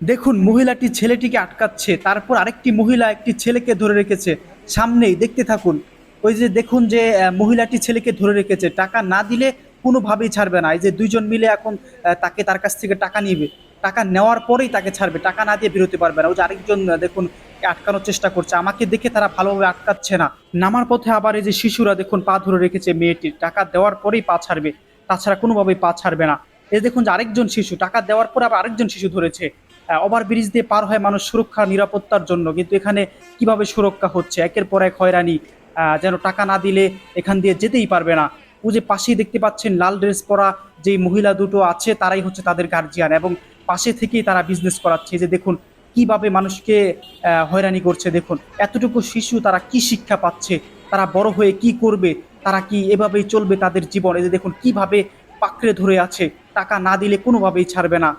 দেখুন, মহিলাটি ছেলেটিকে আটকাচ্ছে, তারপর আরেকটি মহিলা একটি ছেলেকে ধরে রেখেছে। সামনেই দেখতে থাকুন, ওই যে দেখুন যে মহিলাটি ছেলেকে ধরে রেখেছে। টাকা না দিলে কোনোভাবেই ছাড়বে না। এই যে দুইজন মিলে এখন তাকে তার কাছ থেকে টাকা নিবে। টাকা নেওয়ার পরেই তাকে ছাড়বে। টাকা না দিয়ে বেরোতে পারবে না। ওই যে আরেকজন দেখুন, আটকানোর চেষ্টা করছে। আমাকে দেখে তারা ভালোভাবে আটকাচ্ছে না। নামার পথে আবার এই যে শিশুরা, দেখুন, পা ধরে রেখেছে মেয়েটির। টাকা দেওয়ার পরেই পা ছাড়বে। তাছাড়া কোনোভাবেই পা ছাড়বে না। এই দেখুন যে আরেকজন শিশু, টাকা দেওয়ার পর আবার আরেকজন শিশু ধরেছে। ওভার ব্রিজ দিয়ে পার হয় মানুষ সুরক্ষা, নিরাপত্তার জন্য। কিন্তু এখানে কীভাবে সুরক্ষা হচ্ছে? একের পর এক হয়রানি যেন টাকা না দিলে এখান দিয়ে যেতেই পারবে না। ও যে পাশেই দেখতে পাচ্ছেন লাল ড্রেস পরা যে মহিলা দুটো আছে, তারাই হচ্ছে তাদের গার্জিয়ান এবং পাশে থেকেই তারা বিজনেস করাচ্ছে। যে দেখুন, কীভাবে মানুষকে হয়রানি করছে দেখুন। এতটুকু শিশু তারা কি শিক্ষা পাচ্ছে? তারা বড় হয়ে কি করবে? তারা কি এভাবেই চলবে তাদের জীবন? এই যে দেখুন, কীভাবে পাকড়ে ধরে আছে? টাকা না দিলে কোনোভাবেই ছাড়বে না।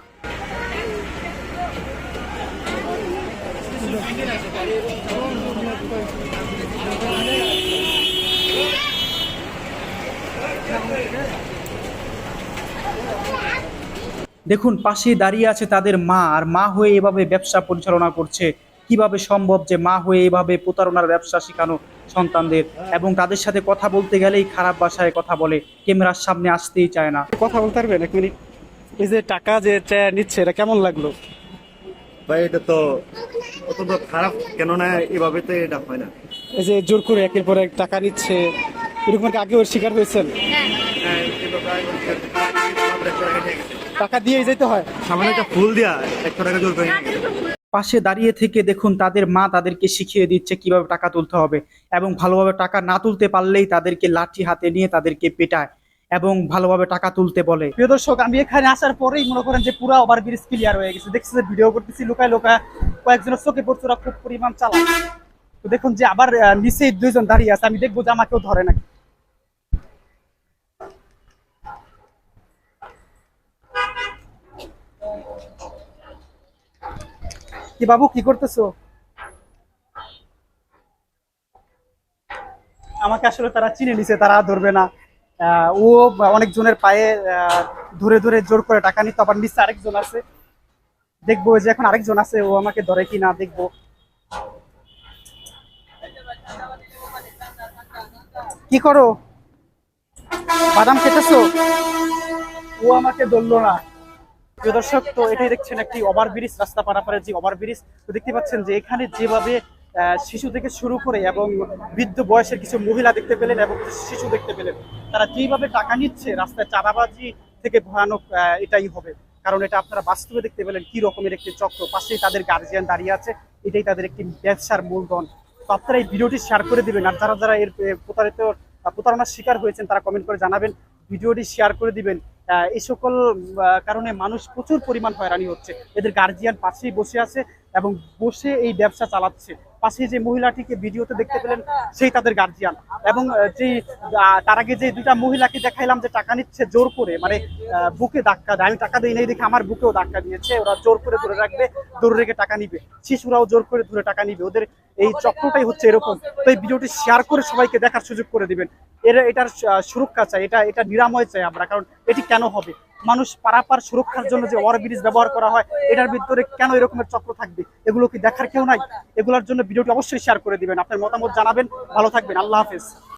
দেখুন পাশে দাঁড়িয়ে আছে তাদের মা আর মা হয়ে এভাবে ব্যবসা পরিচালনা করছে। কীভাবে সম্ভব যে মা হয়ে এভাবে প্রতারণার ব্যবসা শেখানো সন্তানদের? এবং তাদের সাথে কথা বলতে গেলেই খারাপ ভাষায় কথা বলে ক্যামেরার সামনে আসতেই চায় না। কথা বলতে পারবেন? এক মিনিট। এই যে টাকা যে চায় নিচ্ছে এটা কেমন লাগল? ভাই এটা তো অত্যন্ত খারাপ কেননা এভাবে তো এটা হয় না। এই যে জোর করে একের পর এক টাকা নিচ্ছে এরকম আগে ওর শিকার হয়েছেন? হ্যাঁ, টাকা দিয়েই যেতে হয়। সামান্য একটা ফুল দিয়া একশো টাকা জোর করে। পাশে দাঁড়িয়ে থেকে দেখুন তাদের মা তাদেরকে শিখিয়ে দিচ্ছে কীভাবে টাকা তুলতে হবে এবং ভালোভাবে টাকা না তুলতে পারলেই তাদেরকে লাঠি হাতে নিয়ে তাদেরকে পেটায় এবং ভালোভাবে টাকা তুলতে বলে। প্রিয় দর্শক আমি এখানে আসার পরেই মনে করেন যে পুরো ওভার ব্রিজ ক্লিয়ার হয়ে গেছে। দেখছি যে ভিডিও করতেছি লুকায় লুকায় কয়েকজনের চোখে পড়ছে ওরা খুব পরিমাণ চালায় তো দেখুন যে আবার নিচেই দুইজন দাঁড়িয়ে আছে আমি দেখব যে আমাকেও ধরে নাকি। কি বাবু কি করতেছো? আমাকে আসলে তারা চিনে নিছে তারা ধরবে না। ও অনেকজনের পায়ে আহ, ধরে ধরে জোর করে টাকা নিত আবার নিচে আরেকজন আছে। দেখব যে এখন আরেকজন আছে ও আমাকে ধরে কি না দেখব। কি করো? বাদাম খেতেছো? ও আমাকে ধরলো না। দর্শক, তো এটাই দেখছেন একটি ওভার ব্রিজ রাস্তা পারাপারের যে ওভার ব্রিজ তো দেখতে পাচ্ছেন যে এখানে যেভাবে শিশু থেকে শুরু করে এবং বৃদ্ধ বয়সের কিছু মহিলা দেখতে পেলেন এবং শিশু দেখতে পেলেন, তারা যেভাবে টাকা নিচ্ছে, রাস্তায় চাঁদাবাজি থেকে ভয়ানক এটাই হবে। কারণ এটা আপনারা বাস্তবে দেখতে পেলেন কি রকমের একটি চক্র। পাশেই তাদের গার্জিয়ান দাঁড়িয়ে আছে, এটাই তাদের একটি ব্যবসার মূলধন। তো আপনারা এই ভিডিওটি শেয়ার করে দিবেন, আর যারা যারা এর প্রতারিত প্রতারণার শিকার হয়েছেন, তারা কমেন্ট করে জানাবেন। ভিডিওটি শেয়ার করে দিবেন। এই সকল কারণে মানুষ প্রচুর পরিমাণ হয়রানি হচ্ছে। এদের গার্জিয়ান পাশেই বসে আছে এবং বসে এই ব্যবসা চালাচ্ছে। পাশে যে মহিলাটিকে ভিডিওতে দেখতে পেলেন, সেই তাদের গার্জিয়ান এবং যেই তার আগে যে দুটা মহিলাকে দেখাইলাম যে টাকা নিচ্ছে জোর করে মানে বুকে ধাক্কা দেয়। আমি টাকা দিই নাই দেখে আমার বুকেও ধাক্কা দিয়েছে। ওরা জোর করে ধরে রাখবে ধরে রেখে টাকা নিবে। শিশুরাও জোর করে ধরে টাকা নিবে। ওদের এই চক্রটাই হচ্ছে এরকম। তো এই ভিডিওটি শেয়ার করে সবাইকে দেখার সুযোগ করে দিবেন। এর, এটার সুরক্ষা চাই। এটা এটা নিরাময় চাই আমরা, কারণ এটি কেন হবে? মানুষ পারাপার সুরক্ষার জন্য যে ওয়ার ব্রিজ ব্যবহার করা হয়, এটার ভিতরে কেন এরকমের চক্র থাকবে? এগুলো কি দেখার কেউ নাই? এগুলোর জন্য ভিডিওটি অবশ্যই শেয়ার করে দিবেন। আপনার মতামত জানাবেন। ভালো থাকবেন। আল্লাহ হাফেজ।